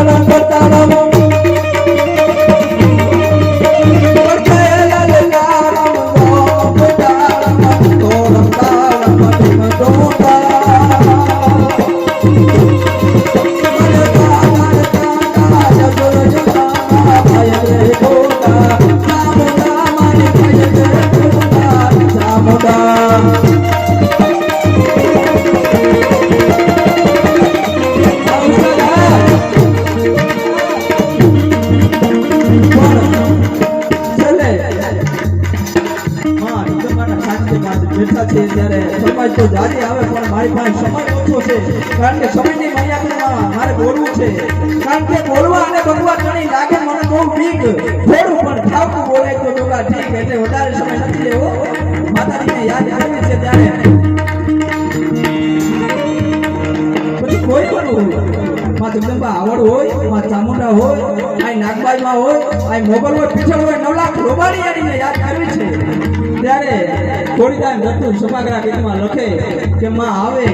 palabras ફરમાઈશ તો જારી આવે, પણ મારી પાસે સમય ઓછો છે, કારણ કે સમયની મર્યાદામાં મારે બોલવું છે. કારણ કે બોલવા અને બનવા ઘણી લાગે, મને બહુ ઠીક થોડું પણ ઠાવકું બોલે તો જોગા ઠીક, એટલે વધારે સમય નથી લેવો. માતાજીને યાદ આવી છે ત્યારે. કોઈ પણ હોયમાં જગદંબા આવડ હોયમાં ચામુંડા હોય આ નાગબાઈમાં હોય આ મોગલ હોય પીછળ હોય, નવલાખ રોબાણી યાદ કરવી છે. થોડી ટાઈમ જતું સમગ્ર ગીતમાં લખે કે માં આવે